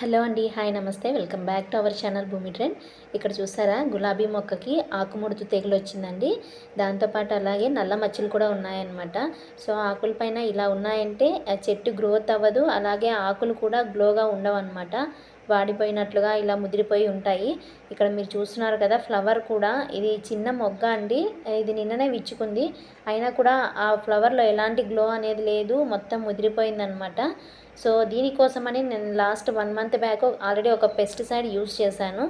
Hello అండి hi నమస్తే. Welcome back to our channel Bhumi Trend. ఇక్కడ చూసారా గులాబీ మొక్కకి ఆకుముడుతు తెగులు వచ్చిందండి. దాంతోపాటు అలాగే నల్ల మచ్చలు కూడా ఉన్నాయన్నమాట. సో ఆకుల పైన ఇలా ఉన్నాయంటే చెట్టు గ్రోత్ అవ్వదు అలాగే ఆకులు కూడా గ్లోగా ఉండవు అనమాట వాడిపోయినట్లుగా ఇలా ముదిరిపోయి ఉంటాయి. ఇక్కడ మీరు చూస్తున్నారు కదా ఫ్లవర్ కూడా. ఇది చిన్న మొగ్గ అండి. ఇది నిన్ననే విచ్చుకుంది. అయినా కూడా ఆ ఫ్లవర్లో ఎలాంటి గ్లో అనేది లేదు. మొత్తం ముదిరిపోయిందనమాట సో దీనికోసమని నేను last one month back already ఒక పెస్టిసైడ్ యూస్ చేశాను.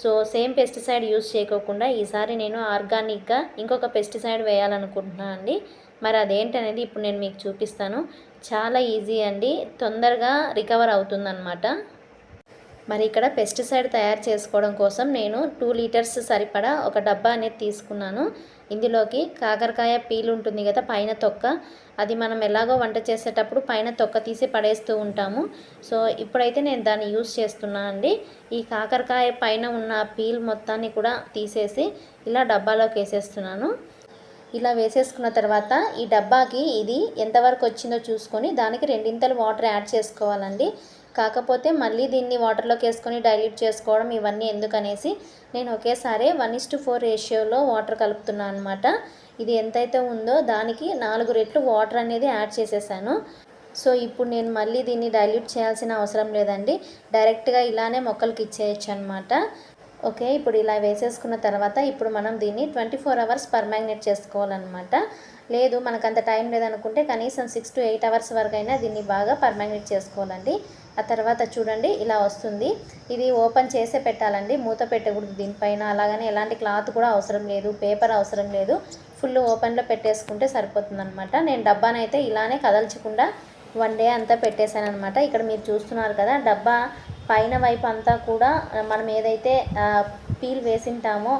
సో సేమ్ పెస్టిసైడ్ యూస్ చేయకోకుండా ఈసారి నేను ఆర్గానిక్గా ఇంకొక పెస్టిసైడ్ వేయాలనుకుంటున్నాను అండి. మరి అదేంటనేది ఇప్పుడు నేను మీకు చూపిస్తాను. చాలా ఈజీ అండి. తొందరగా రికవర్ అవుతుందన్నమాట. మరి ఇక్కడ పెస్టిసైడ్ తయారు చేసుకోవడం కోసం నేను టూ లీటర్స్ సరిపడా ఒక డబ్బా అనేది తీసుకున్నాను. ఇందులోకి కాకరకాయ పీలు ఉంటుంది కదా పైన తొక్క. అది మనం ఎలాగో వంట చేసేటప్పుడు పైన తొక్క తీసి పడేస్తూ ఉంటాము. సో ఇప్పుడైతే నేను దాన్ని యూస్ చేస్తున్నాను అండి. ఈ కాకరకాయ పైన ఉన్న పీల్ మొత్తాన్ని కూడా తీసేసి ఇలా డబ్బాలోకి వేసేస్తున్నాను. ఇలా వేసేసుకున్న తర్వాత ఈ డబ్బాకి ఇది ఎంతవరకు వచ్చిందో చూసుకొని దానికి రెండింతలు వాటర్ యాడ్ చేసుకోవాలండి. కాకపోతే మళ్ళీ దీన్ని వాటర్లోకి వేసుకొని డైల్యూట్ చేసుకోవడం ఇవన్నీ ఎందుకనేసి నేను ఒకేసారి వన్ ఇస్ టు ఫోర్ రేషియోలో వాటర్ కలుపుతున్నాను అనమాట ఇది ఎంతైతే ఉందో దానికి నాలుగు రెట్లు వాటర్ అనేది యాడ్ చేసేసాను. సో ఇప్పుడు నేను మళ్ళీ దీన్ని డైల్యూట్ చేయాల్సిన అవసరం లేదండి. డైరెక్ట్గా ఇలానే మొక్కలకి ఇచ్చేయచ్చు అనమాట ఓకే ఇప్పుడు ఇలా వేసేసుకున్న తర్వాత ఇప్పుడు మనం దీన్ని ట్వంటీ ఫోర్ అవర్స్ పర్మాగ్నేట్ చేసుకోవాలన్నమాట. లేదు మనకు అంత టైం లేదనుకుంటే కనీసం సిక్స్ టు ఎయిట్ అవర్స్ వరకు అయినా దీన్ని బాగా పర్మాగ్నేట్ చేసుకోవాలండి. ఆ తర్వాత చూడండి ఇలా వస్తుంది. ఇది ఓపెన్ చేసే పెట్టాలండి. మూత పెట్టకూడదు దీనిపైన. అలాగని ఎలాంటి క్లాత్ కూడా అవసరం లేదు. పేపర్ అవసరం లేదు. ఫుల్ ఓపెన్లో పెట్టేసుకుంటే సరిపోతుంది అనమాట నేను డబ్బానైతే ఇలానే కదల్చకుండా వన్ డే అంతా పెట్టేశాను అనమాట ఇక్కడ మీరు చూస్తున్నారు కదా డబ్బా పైన వైపు అంతా కూడా మనం ఏదైతే పీల్ వేసింటామో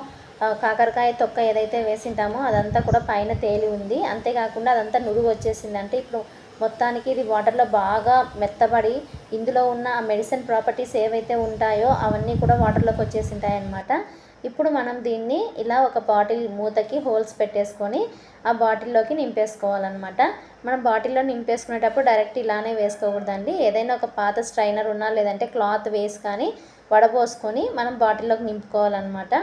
కాకరకాయ తొక్క ఏదైతే వేసింటామో అదంతా కూడా పైన తేలి ఉంది. అంతేకాకుండా అదంతా నురుగు వచ్చేసింది. అంటే ఇప్పుడు మొత్తానికి ఇది వాటర్లో బాగా మెత్తబడి ఇందులో ఉన్న మెడిసిన్ ప్రాపర్టీస్ ఏవైతే ఉంటాయో అవన్నీ కూడా వాటర్లోకి వచ్చేసి ఉంటాయన్నమాట ఇప్పుడు మనం దీన్ని ఇలా ఒక బాటిల్ మూతకి హోల్స్ పెట్టేసుకొని ఆ బాటిల్లోకి నింపేసుకోవాలన్నమాట. మనం బాటిల్లో నింపేసుకునేటప్పుడు డైరెక్ట్ ఇలానే వేసుకోకూడదండి. ఏదైనా ఒక పాత స్ట్రైనర్ ఉన్నా లేదంటే క్లాత్ వేసి కానీ వడపోసుకొని మనం బాటిల్లోకి నింపుకోవాలన్నమాట.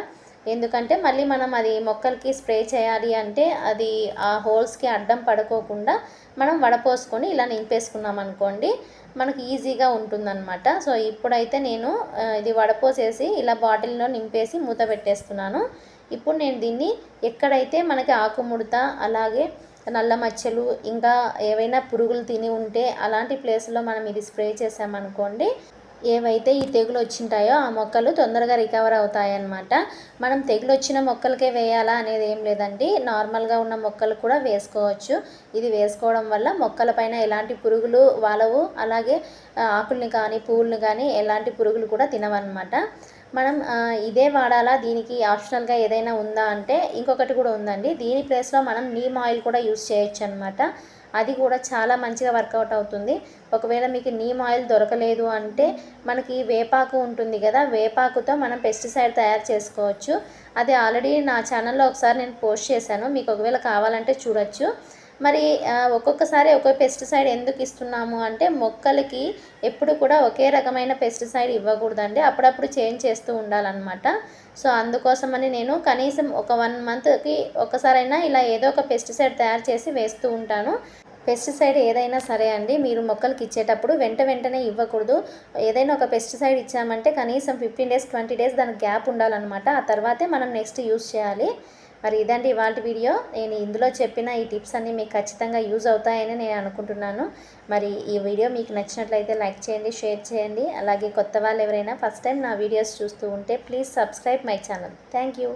ఎందుకంటే మళ్ళీ మనం అది మొక్కలకి స్ప్రే చేయాలి అంటే అది ఆ హోల్స్కి అడ్డం పడుకోకుండా మనం వడపోసుకొని ఇలా నింపేసుకున్నాం అనుకోండి మనకి ఈజీగా ఉంటుందన్నమాట. సో ఇప్పుడైతే నేను ఇది వడపోసేసి ఇలా బాటిల్లో నింపేసి మూత పెట్టేస్తున్నాను. ఇప్పుడు నేను దీన్ని ఎక్కడైతే మనకి ఆకుముడత అలాగే నల్ల మచ్చలు ఇంకా ఏవైనా పురుగులు తిని ఉంటే అలాంటి ప్లేస్లో మనం ఇది స్ప్రే చేసామనుకోండి ఏవైతే ఈ తెగులు వచ్చింటాయో ఆ మొక్కలు తొందరగా రికవర్ అవుతాయన్నమాట. మనం తెగులు వచ్చిన మొక్కలకే వేయాలా అనేది ఏం లేదండి. నార్మల్గా ఉన్న మొక్కలు కూడా వేసుకోవచ్చు. ఇది వేసుకోవడం వల్ల మొక్కలపైన ఎలాంటి పురుగులు వాలవు అలాగే ఆకుల్ని కానీ పువ్వుల్ని కానీ ఎలాంటి పురుగులు కూడా తినవన్నమాట. మనం ఇదే వాడాలా దీనికి ఆప్షనల్గా ఏదైనా ఉందా అంటే ఇంకొకటి కూడా ఉందండి. దీని ప్లేస్లో మనం నీమ్ ఆయిల్ కూడా యూస్ చేయొచ్చు అనమాట అది కూడా చాలా మంచిగా వర్కౌట్ అవుతుంది. ఒకవేళ మీకు నీమ్ ఆయిల్ దొరకలేదు అంటే మనకి వేపాకు ఉంటుంది కదా వేపాకుతో మనం పెస్టిసైడ్ తయారు చేసుకోవచ్చు. అది ఆల్రెడీ నా ఛానల్లో ఒకసారి నేను పోస్ట్ చేశాను. మీకు ఒకవేళ కావాలంటే చూడొచ్చు. మరి ఒక్కొక్కసారి ఒక పెస్టిసైడ్ ఎందుకు ఇస్తున్నాము అంటే మొక్కలకి ఎప్పుడు కూడా ఒకే రకమైన పెస్టిసైడ్ ఇవ్వకూడదండి. అప్పుడప్పుడు చేంజ్ చేస్తూ ఉండాలన్నమాట. సో అందుకోసమని నేను కనీసం ఒక వన్ మంత్కి ఒకసారైనా ఇలా ఏదో ఒక పెస్టిసైడ్ తయారు చేసి వేస్తూ ఉంటాను. పెస్టిసైడ్ ఏదైనా సరే అండి మీరు మొక్కలకి ఇచ్చేటప్పుడు వెంట వెంటనే ఇవ్వకూడదు. ఏదైనా ఒక పెస్టిసైడ్ ఇచ్చామంటే కనీసం ఫిఫ్టీన్ డేస్ ట్వంటీ డేస్ దానికి గ్యాప్ ఉండాలన్నమాట. ఆ తర్వాతే మనం నెక్స్ట్ యూస్ చేయాలి. మరి ఇదండి ఇవాళ వీడియో. నేను ఇందులో చెప్పిన ఈ టిప్స్ అన్నీ మీకు ఖచ్చితంగా యూజ్ అవుతాయని నేను అనుకుంటున్నాను. మరి ఈ వీడియో మీకు నచ్చినట్లయితే లైక్ చేయండి షేర్ చేయండి. అలాగే కొత్త వాళ్ళు ఎవరైనా ఫస్ట్ టైం నా వీడియోస్ చూస్తూ ఉంటే please subscribe my channel. Thank you.